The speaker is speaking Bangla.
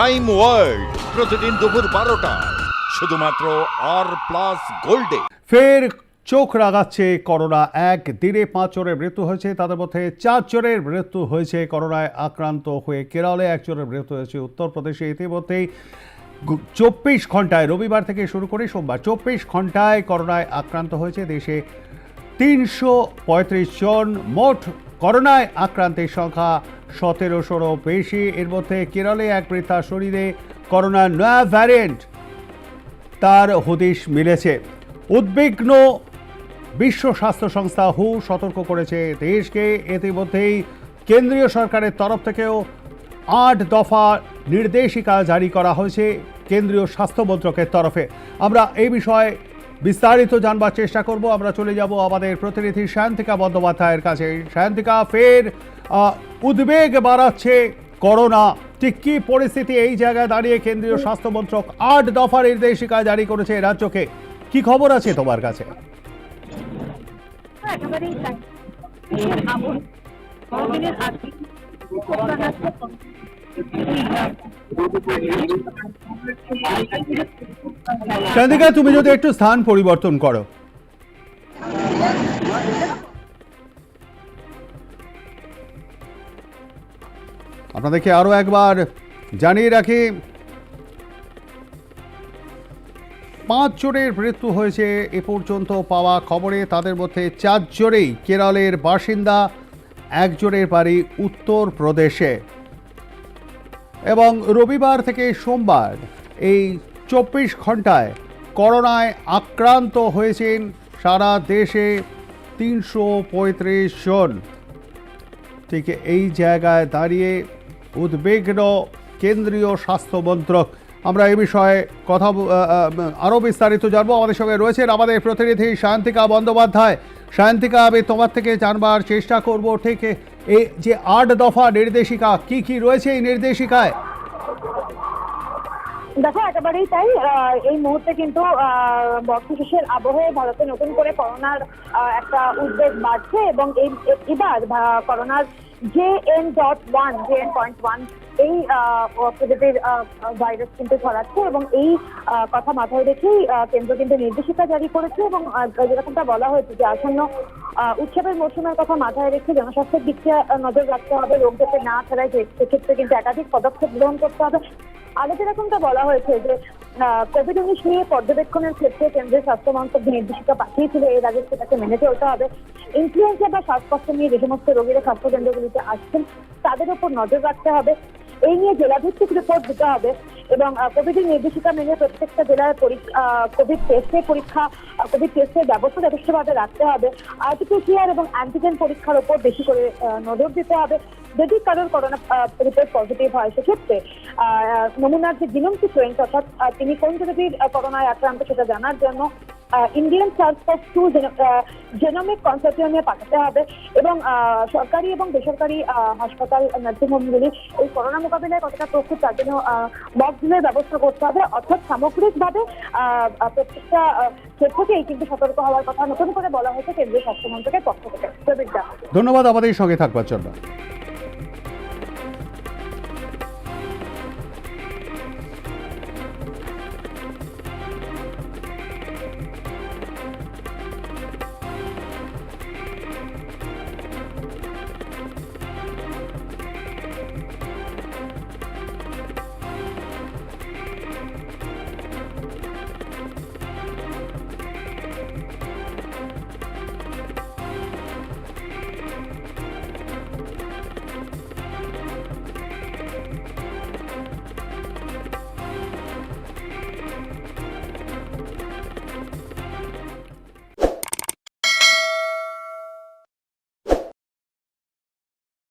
ক্রাইম ওয়ার্ল্ড প্রতিদিন দুপুর বারোটা। শুধুমাত্র আর প্লাস গোল্ডে ফের চোখ রাগাচ্ছে করোনা। এক দিনে পাঁচ জনের মৃত্যু হয়েছে, তাদের মধ্যে চার জনের মৃত্যু হয়েছে করোনায় আক্রান্ত হয়ে। কেরলে একজনের মৃত্যু হয়েছে উত্তরপ্রদেশে। ইতিমধ্যেই চব্বিশ ঘন্টায় রবিবার থেকে শুরু করে সোমবার, চব্বিশ ঘন্টায় করোনায় আক্রান্ত হয়েছে দেশে তিনশো পঁয়ত্রিশ জন। মোট করোনায় আক্রান্তের সংখ্যা সতেরোশোরও বেশি। এর মধ্যে কেরলে এক বৃদ্ধার শরীরে করোনার নয়া ভ্যারিয়েন্ট তার হদিশ মিলেছে। উদ্বিগ্ন বিশ্ব স্বাস্থ্য সংস্থা হু সতর্ক করেছে দেশকে। ইতিমধ্যেই কেন্দ্রীয় সরকারের তরফ থেকেও আট দফা নির্দেশিকা জারি করা হয়েছে কেন্দ্রীয় স্বাস্থ্য মন্ত্রকের তরফে। আমরা এই বিষয়ে বিস্তারিত জানবার চেষ্টা করব। আমরা চলে যাব আমাদের প্রতিনিধি শান্তিকা বন্দ্যোপাধ্যায়ের কাছে। শান্তিকা ফের উদ্বেগ বাড়াচ্ছে করোনা। ঠিক কী পরিস্থিতি এই জায়গায় দাঁড়িয়ে কেন্দ্রীয় স্বাস্থ্য মন্ত্রক আট দফা নির্দেশিকা জারি করেছে রাজ্যকে? কি খবর আছে তোমার কাছে? শান্তিকা তুমি যদি একটু স্থান পরিবর্তন করো। আপনাদেরকে আরও একবার জানিয়ে রাখি, পাঁচ জনের মৃত্যু হয়েছে, এ পর্যন্ত পাওয়া খবরে তাদের মধ্যে চারজনেই কেরলের বাসিন্দা একজনের বাড়ি উত্তরপ্রদেশে এবং রবিবার থেকে সোমবার এই চব্বিশ ঘন্টায় করোনায় আক্রান্ত হয়েছেন সারা দেশে তিনশো পঁয়ত্রিশ জন। ঠিক এই জায়গায় দাঁড়িয়ে উদ্বিগ্ন কেন্দ্রীয় স্বাস্থ্যমন্ত্রক আমরা এই বিষয়ে কথা আরও বিস্তারিত জানব। আমাদের সঙ্গে রয়েছেন আমাদের প্রতিনিধি শান্তিকা বন্দ্যোপাধ্যায়। শান্তিকা, আমি তোমার থেকে জানবার চেষ্টা করব। ঠিক এই যে আট দফা নির্দেশিকা, কি কি রয়েছে এই নির্দেশিকায়? দেখো, একেবারেই তাই এই মুহূর্তে কিন্তু বর্ষশেষের আবহে ভারতে নতুন করে করোনার একটা উদ্বেগ বাড়ছে এবং এই, এবার করোনার J N dot one, J N point one এই প্রজাতির ভাইরাস কিন্তু ছড়াচ্ছে এবং এই কথা মাথায় রেখেই কেন্দ্র কিন্তু নির্দেশিকা জারি করেছে এবং যেরকমটা বলা হয়েছে যে আসন্ন উৎসবের মৌসুমের কথা মাথায় রেখে জনস্বাস্থ্যের দিকটা নজর রাখতে হবে রোগ যাতে না ছড়ায় সে- সেক্ষেত্রে কিন্তু একাধিক পদক্ষেপ গ্রহণ করতে হবে। আগে যেরকমটা বলা হয়েছে যে কোভিড উনিশ নিয়ে পর্যবেক্ষণের ক্ষেত্রে কেন্দ্রীয় স্বাস্থ্য মন্ত্রক নির্দেশিকা পাঠিয়েছিল, এর আগে সেটাকে মেনে চলতে হবে। ইনফ্লুয়েঞ্জা বা শ্বাসকষ্ট নিয়ে যে সমস্ত রোগীরা স্বাস্থ্য কেন্দ্রগুলিতে আসছেন, তাদের উপর নজর রাখতে হবে। এই নিয়ে জেলাভিত্তিক রিপোর্ট দিতে হবে এবং কোভিডের নির্দেশিকা মেনে প্রত্যেকটা জেলার কোভিড টেস্টের পরীক্ষা কোভিড টেস্টের ব্যবস্থা যথেষ্টভাবে রাখতে হবে। আরটিপিসিআর এবং অ্যান্টিজেন পরীক্ষার উপর বেশি করে নজর দিতে হবে। যদি কারোর করোনা রিপোর্ট পজিটিভ হয়, সেক্ষেত্রে নমুনার যে জিনোম সিকোয়েন্স অর্থাৎ তিনি কোন প্রজাতির করোনায় আক্রান্ত সেটা জানার জন্য ইন্ডিয়ান সার্চ টু জেনোমিক কনসার্টিয়ামে পাঠাতে হবে এবং সরকারি এবং বেসরকারি হাসপাতাল নার্সিং হোমগুলি এই করোনা মোকাবিলায় কতটা প্রস্তুত তার জন্য বক্সের ব্যবস্থা করতে হবে। অর্থাৎ সামগ্রিকভাবে প্রত্যেকটা ক্ষেত্রকেই কিন্তু সতর্ক হওয়ার কথা নতুন করে বলা হয়েছে কেন্দ্রীয় স্বাস্থ্য মন্ত্রকের পক্ষ থেকে। ধন্যবাদ আমাদের সঙ্গে থাকবার জন্য।